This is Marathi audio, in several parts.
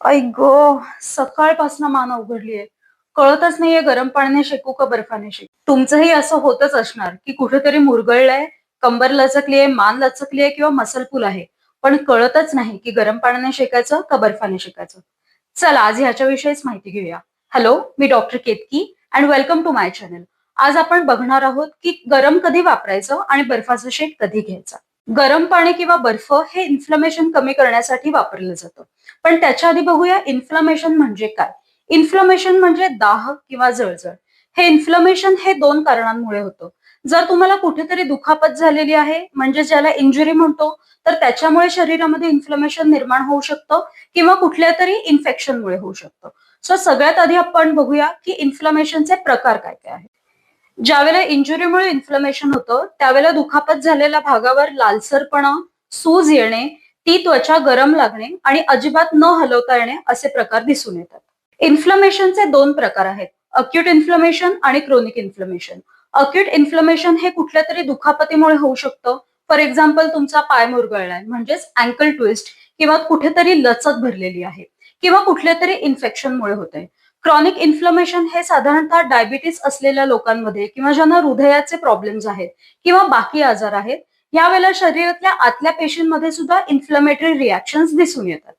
ऐ ग सकाळपासून मान उघडलीये. कळतच नाहीये गरम पाण्याने शेकू का बर्फाने शेकू. तुमचंही असं होतच असणार की कुठेतरी मुरगळलंय कंबर लचकलीये मान लचकलीये किंवा मसलपूल आहे. पण कळतच नाही की गरम पाण्याने शेकायचं का बर्फाने शेकायचं. चला आज ह्याच्याविषयीच माहिती घेऊया. Hello me doctor Ketaki and welcome to my channel आज आपण बघणार आहोत की गरम कधी वापरायचं आणि बर्फाचा शेक कधी घ्यायचा. गरम पाणी किंवा बर्फ हे इन्फ्लमेशन कमी करण्यासाठी वापरलं जातं. पण त्याच्या आधी बघूया इन्फ्लमेशन म्हणजे काय? इन्फ्लमेशन म्हणजे दाह किंवा जळजळ. हे इन्फ्लमेशन हे दोन कारणांमुळे होतं. जर तुम्हाला कुठेतरी दुखापत झालेली आहे म्हणजे ज्याला इंजुरी म्हणतो तर त्याच्यामुळे शरीरामध्ये इन्फ्लमेशन निर्माण होऊ शकतं किंवा कुठल्या तरी इन्फेक्शनमुळे होऊ शकतं. सो सगळ्यात आधी आपण बघूया की इन्फ्लमेशनचे प्रकार काय काय आहेत. ज्यावेळेला इंजुरीमुळे इन्फ्लमेशन होतं त्यावेळेला दुखापत झालेल्या भागावर लालसरपणा सूज येणे ती त्वचा गरम लागणे आणि अजिबात न हलवता येणे असे प्रकार दिसून येतात. इन्फ्लमेशनचे दोन प्रकार आहेत. अक्यूट इन्फ्लमेशन आणि क्रोनिक इन्फ्लमेशन अक्यूट इन्फ्लमेशन हे कुठल्या तरी दुखापतीमुळे होऊ शकतं. फॉर एक्झाम्पल तुमचा पाय मुरगळलाय म्हणजेच अँकल ट्विस्ट किंवा कुठेतरी लचक भरलेली आहे किंवा कुठल्या तरी इन्फेक्शनमुळे होते क्रॉनिक इन्फ्लमेशन हे साधारणतः डायबिटीस असलेल्या लोकांमध्ये किंवा ज्यांना हृदयाचे प्रॉब्लेम्स आहेत किंवा बाकी आजार आहेत यावेळेला शरीरातल्या आतल्या पेशींमध्ये सुद्धा इन्फ्लमेटरी रिॲक्शन्स दिसून येतात.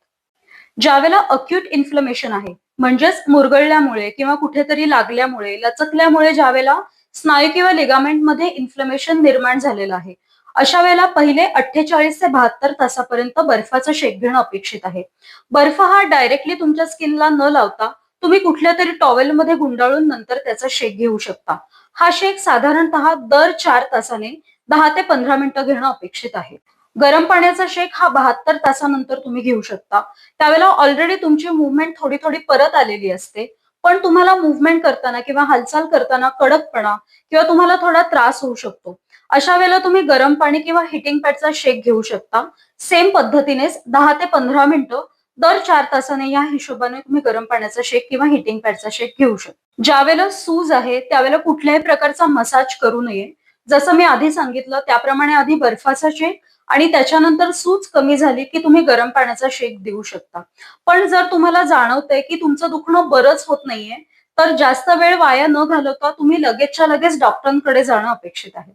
ज्यावेळेला अक्यूट इन्फ्लमेशन आहे म्हणजेच मुरगळल्यामुळे किंवा कुठेतरी लागल्यामुळे लचकल्यामुळे ज्यावेळेला स्नायू किंवा लिगामेंटमध्ये इन्फ्लमेशन निर्माण झालेलं आहे अशा वेळेला पहिले अठ्ठेचाळीस ते बहात्तर तासापर्यंत बर्फाचा शेक घेणं अपेक्षित आहे. बर्फ हा डायरेक्टली तुमच्या स्किनला न लावता तुम्ही कुठल्या तरी टॉवेलमध्ये गुंडाळून नंतर त्याचा शेक घेऊ शकता. हा शेक साधारणतः दर चार तासाने दहा ते पंधरा मिनिटं घेणं अपेक्षित आहे. गरम पाण्याचा शेक हा बहात्तर तासानंतर तुम्ही घेऊ शकता. त्यावेळेला ऑलरेडी तुमची मुवमेंट थोडी थोडी परत आलेली असते. पण तुम्हाला मुवमेंट करताना किंवा हालचाल करताना कडकपणा किंवा तुम्हाला थोडा त्रास होऊ शकतो. अशा वेळेला तुम्ही गरम पाणी किंवा हिटिंग पॅडचा शेक घेऊ शकता. सेम पद्धतीनेच दहा ते पंधरा मिनिटं दर चार तासाने या हिशोबाने तुम्ही गरम पाण्याचा शेक किंवा हिटिंग पॅडचा शेक घेऊ शकता. ज्यावेळेला सूज आहे त्यावेळेला कुठल्याही प्रकारचा मसाज करू नये. जसं मी आधी सांगितलं त्याप्रमाणे आधी बर्फाचा शेक आणि त्याच्यानंतर सूज कमी झाली की तुम्ही गरम पाण्याचा शेक देऊ शकता. पण जर तुम्हाला जाणवतंय की तुमचं दुखणं बरंच होत नाहीये तर जास्त वेळ वाया न घालवता तुम्ही लगेचच्या लगेच डॉक्टरांकडे जाणं अपेक्षित आहे.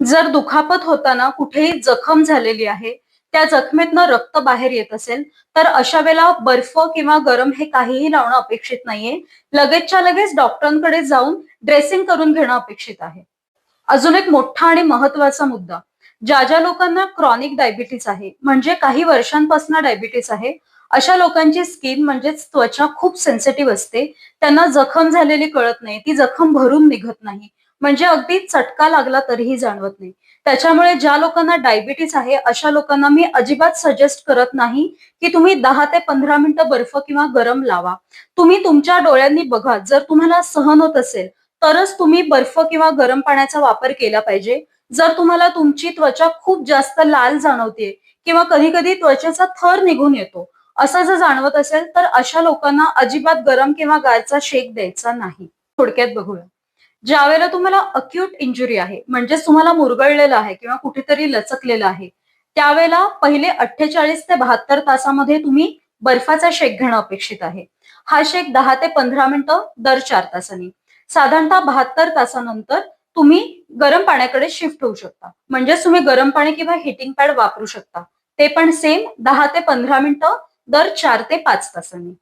जर दुखापत होताना कुठेही जखम झालेली आहे त्या जखमेतनं रक्त बाहेर येत असेल तर अशा वेळेला बर्फ किंवा गरम हे काहीही लावणं अपेक्षित नाहीये. लगेचच्या लगेच डॉक्टरांकडे जाऊन ड्रेसिंग करून घेणं अपेक्षित आहे. अजून एक मोठा आणि महत्त्वाचा मुद्दा ज्या ज्या लोकांना क्रॉनिक डायबिटीस आहे म्हणजे काही वर्षांपासून डायबिटीस आहे अशा लोकांची स्किन म्हणजेच त्वचा खूप सेन्सिटिव्ह असते. त्यांना जखम झालेली कळत नाही. ती जखम भरून निघत नाही. म्हणजे अगदी चटका लागला तरीही जाणवत नाही. त्याच्यामुळे ज्या लोकांना डायबिटीस आहे अशा लोकांना मी अजिबात सजेस्ट करत नाही की तुम्ही दहा ते पंधरा मिनिटं बर्फ किंवा गरम लावा. तुम्ही तुमच्या डोळ्यांनी बघा. जर तुम्हाला सहन होत असेल तरच तुम्ही बर्फ किंवा गरम पाण्याचा वापर केला पाहिजे. जर तुम्हाला तुमची त्वचा खूप जास्त लाल जाणवते किंवा कधी कधी त्वचेचा थर निघून येतो असं जर जाणवत असेल तर अशा लोकांना अजिबात गरम किंवा गारचा शेक द्यायचा नाही. थोडक्यात बघूया. ज्यावेळेला तुम्हाला अक्यूट इंजुरी आहे म्हणजेच तुम्हाला मुरगळलेलं आहे किंवा कुठेतरी लचकलेलं आहे त्यावेळेला पहिले अठ्ठेचाळीस ते बहात्तर तासामध्ये तुम्ही बर्फाचा शेक घेणं अपेक्षित आहे. हा शेक दहा ते पंधरा मिनिटं दर चार तासांनी. साधारणतः बहात्तर तासानंतर तुम्ही गरम पाण्याकडे शिफ्ट होऊ शकता. म्हणजेच तुम्ही गरम पाणी किंवा हिटिंग पॅड वापरू शकता. ते पण सेम दहा ते पंधरा मिनिटं दर चार ते पाच तासांनी.